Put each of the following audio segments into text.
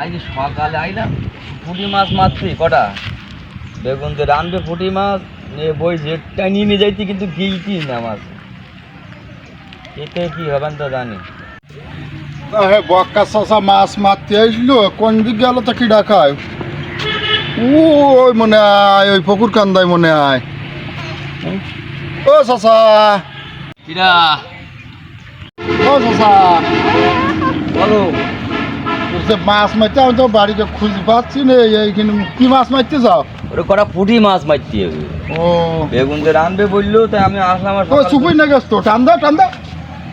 আজকে সকালে আইলাম পুঁটি মাছ মারছি কটা বেগুন দিয়ে রানবে পুঁটি মাছ নিয়ে বই জেটটা নিয়ে নিয়ে যাইতে কিন্তু গিলতি না মাছ এতে কি হবেন তো জানি হে বক্কা চাষা মাছ মারতে আসলো কোন দিক গেল তা কি ডাকায় ওই মনে আয় ওই পুকুর কান্দায় মনে আয় ও চাষা কিরা ও চাষা বলো যে মাছ মারতে আমি তো বাড়িতে খুঁজে পাচ্ছি না এইখানে কি মাছ মারতে যাও? ওরে কটা পুঁটি মাছ মারতে হবে। ও। বেগুন রানবে বলল তাই আমি আসলাম আর ও সকালে- সুপুই না গেছ তো টান দাও টান দাও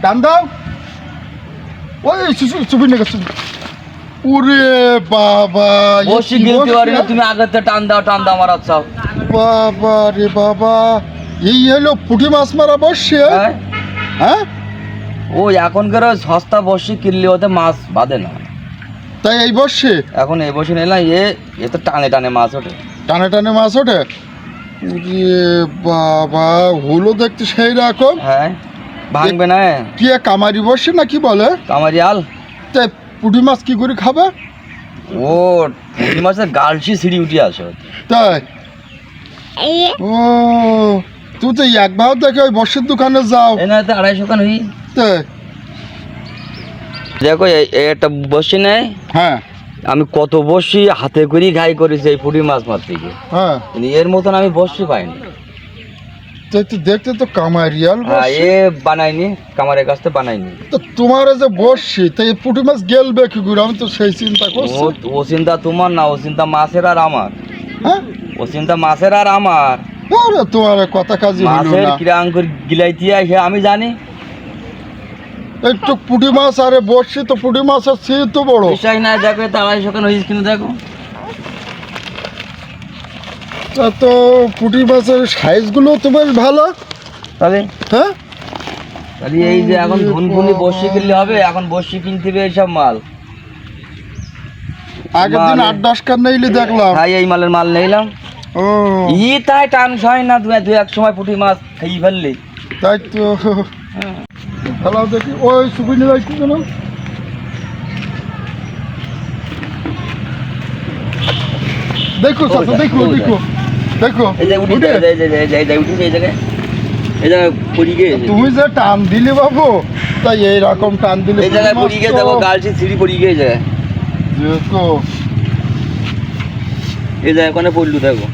টান দাও। ওই সুপুই না গেছ ওরে বাবা বসি গিলতে পারি না তুমি আগে তো টান দাও টান দাও আমার আচ্ছা বাবা রে বাবা এই হলো পুঁটি মাছ মারা বসছে? হ্যাঁ। হ্যাঁ? ও এখনকার সস্তা বসি কিনলে ওতে মাছ বাঁধে না। তাই এই বসছে এখন এই বসে নিলাম এ এ তো টানে টানে মাছ ওঠে। টানে টানে মাছ ওঠে? বাবা হলো দেখতে সেই রকম। হ্যাঁ ভাঙবে না। কি কামারি বসছে না কি বলে? কামারি আল। তাই পুঁটি মাছ কি করে খাবে? ও পুঁটি মাছের গালসি সিঁড়ি উঠে আসে। তাই? ও তুই তো এক ভাব দেখে ওই বসের দোকানে যাও। না এতে আড়াইশো খান হই। তাই দেখো একটা বসি নেই। হ্যাঁ। আমি কত বসি হাতে করেই ঘাই করেছি এই পুঁটি মাছ মারতে গিয়ে। হ্যাঁ। এর মতন আমি বসি পাইনি। দেখতে তো কামারিয়াল হ্যাঁ এ বানাইনি কামারের কাছ থেকে বানাইনি। তো তোমার যে বসছি তাই এই পুঁটি মাছ গেলবে কি করে? আমি তো সেই চিন্তা করছি। ও চিন্তা তোমার না ও চিন্তা মাছের আর আমার। হ্যাঁ? ও চিন্তা মাছের আর আমার। তোমার কথা হলো মাছের কিরাঙ্কুর গিলাইতে আসে আমি জানি। একটু পুঁটি মাছ আরে বসছি তো পুঁটি মাছের সে তো বড়। বিশ্বাস না দেখো তো আড়াইশো খান হয়েছে কিন্তু দেখো। তা তো পুঁটি মাছের সাইজগুলো তো বেশ ভালো। তাহলে? হ্যাঁ? তাহলে এই যে এখন ধুনফুনি বসি কিনলে হবে এখন বসি কিনতে হবে এইসব মাল। আগের দিন আট দশ কান নিলে দেখলাম। তাই এই মালের মাল নিলাম। ও। ই তাই টান হয় না দু এক সময় পুঁটি মাছ খেয়ে ফেললি। তাই তো। ভালো দেখি। ওই সুবিনি কি যেন। দেখো চাচা দেখো দেখো। দেখো তুমি যে টান দিলে বাবু তাই এই রকম টান দিলে এই জায়গায় পুঁটি পড়ি গিয়ে মাছ দেখো তো- গালছি সিঁড়ি পড়ি গিয়েছে দেখো। এই জায়গায় কোনে পড়লু দেখো?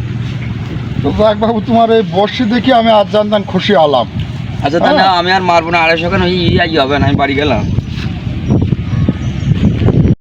তো দেখ বাবু তোমার এই বর্ষি দেখি আমি আজ জানতাম খুশি আলাম আচ্ছা তাহলে হ্যাঁ। আমি আর মারবো না আড়াইশো খান ই হবে না আমি বাড়ি গেলাম